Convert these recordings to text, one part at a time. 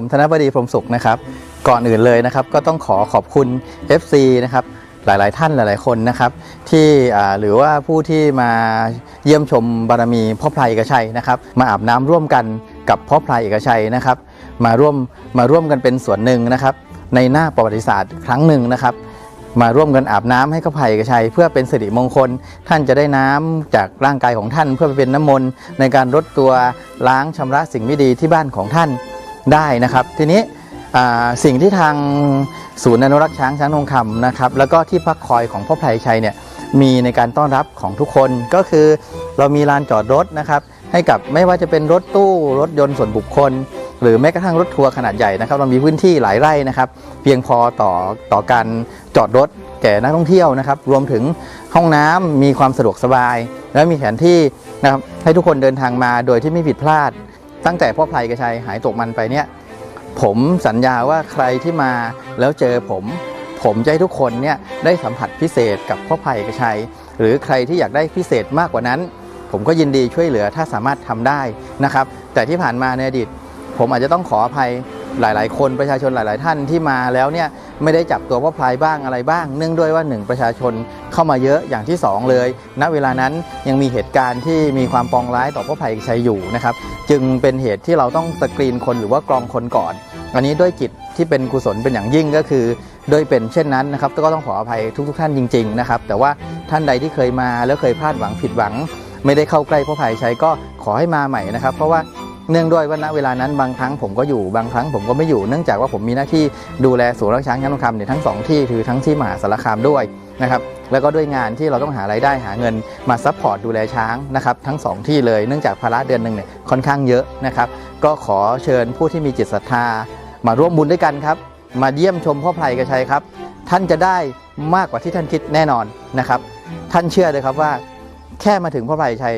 ผมธนบดีพรมสุขนะครับ ก่อนอื่นเลยนะครับ ก็ต้องขอขอบคุณ FC นะครับหลาย ๆ ท่านหลาย ๆ คนนะครับที่หรือว่าผู้ที่มาเยี่ยมชมบารมีพ่อพลายเอกชัยนะครับ มาอาบน้ำร่วมกันกับพ่อพลายเอกชัยนะครับ มาร่วมมาร่วมกันเป็นส่วนหนึ่งนะครับ ในหน้าประวัติศาสตร์ครั้งหนึ่งนะครับ มาร่วมกันอาบน้ำให้ข้าพายเอกชัย เพื่อเป็นสิริมงคล ท่านจะได้น้ำจากร่างกายของท่าน เพื่อไปเป็นน้ำมนต์ในการลดตัวล้างชำระสิ่งไม่ดีที่บ้านของท่าน ได้นะครับ ทีนี้สิ่งที่ทางศูนย์อนุรักษ์ช้างช้างทองคำนะครับแล้วก็ที่พักคอยของพ่อไพรชัยเนี่ยมีในการต้อนรับของทุกคนก็คือเรามีลานจอดรถนะครับให้กับไม่ว่าจะเป็นรถตู้รถยนต์ส่วนบุคคล หรือแม้กระทั่งรถทัวร์ขนาดใหญ่นะครับ เรามีพื้นที่หลายไร่นะครับ เพียงพอต่อต่อการจอดรถแก่นักท่องเที่ยวนะครับ รวมถึงห้องน้ำมีความสะดวกสบาย และมีแผนที่นะครับให้ทุกคนเดินทางมาโดยที่ไม่ผิดพลาด ตั้งแต่พ่อไพรกระชัยหายตกมันไปเนี่ยผมสัญญาว่าใครที่มาแล้วเจอผม ผมจะให้ทุกคนเนี่ยได้สัมผัสพิเศษกับพ่อไผ่กระชัย หรือใครที่อยากได้พิเศษมากกว่านั้น ผมก็ยินดีช่วยเหลือถ้าสามารถทำได้นะครับ แต่ที่ผ่านมาในอดีตผมอาจจะต้องขออภัยหลาย ๆ คนประชาชนหลาย ๆ ท่านที่มาแล้วเนี่ย ไม่ได้จับตัวพ่อพลายบ้างอะไรบ้าง เนื่องด้วยว่าหนึ่งประชาชนเข้ามาเยอะอย่างที่สองเลย ณเวลานั้นยังมีเหตุการณ์ที่มีความปองร้ายต่อพ่อพลายชัยอยู่นะครับจึงเป็นเหตุที่เราต้องสกรีนคนหรือว่ากรองคนก่อน อันนี้ด้วยจิตที่เป็นกุศลเป็นอย่างยิ่งก็คือด้วยเป็นเช่นนั้นนะครับก็ต้องขออภัยทุก ๆ ท่านจริง ๆ นะครับ แต่ว่าท่านใดที่เคยมาแล้วเคยพลาดหวังผิดหวัง ไม่ได้เข้าใกล้พ่อภัยชัยก็ขอให้มาใหม่นะครับ เพราะว่า เนื่องด้วยว่าณเวลานั้นบางครั้งผมก็อยู่บางครั้งผมก็ไม่อยู่เนื่องจากว่าผมมีหน้าที่ดูแลศูนย์รักช้างช้างทองคำเนี่ยทั้งสองที่คือทั้งที่มหาสารคามด้วยนะครับแล้วก็ด้วยงานที่เราต้องหารายได้หาเงินมาซัพพอร์ตดูแลช้างนะครับทั้งสองที่เลยเนื่องจากภาระเดือนหนึ่งเนี่ยค่อนข้างเยอะนะครับก็ขอเชิญผู้ที่มีจิตศรัทธา มาร่วมบุญด้วยกันครับ มาเยี่ยมชมพ่อไพรกระชัยครับ ท่านจะได้มากกว่าที่ท่านคิดแน่นอนนะครับ ท่านเชื่อเลยครับว่า แค่มาถึงพ่อไพรชัย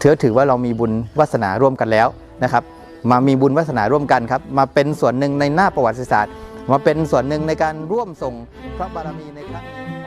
ถือถือว่าเรามีบุญวาสนาร่วมกันแล้วนะครับ มามีบุญวาสนาร่วมกันครับ มาเป็นส่วนหนึ่งในหน้าประวัติศาสตร์ มาเป็นส่วนหนึ่งในการร่วมส่งพระบารมีในครั้งนี้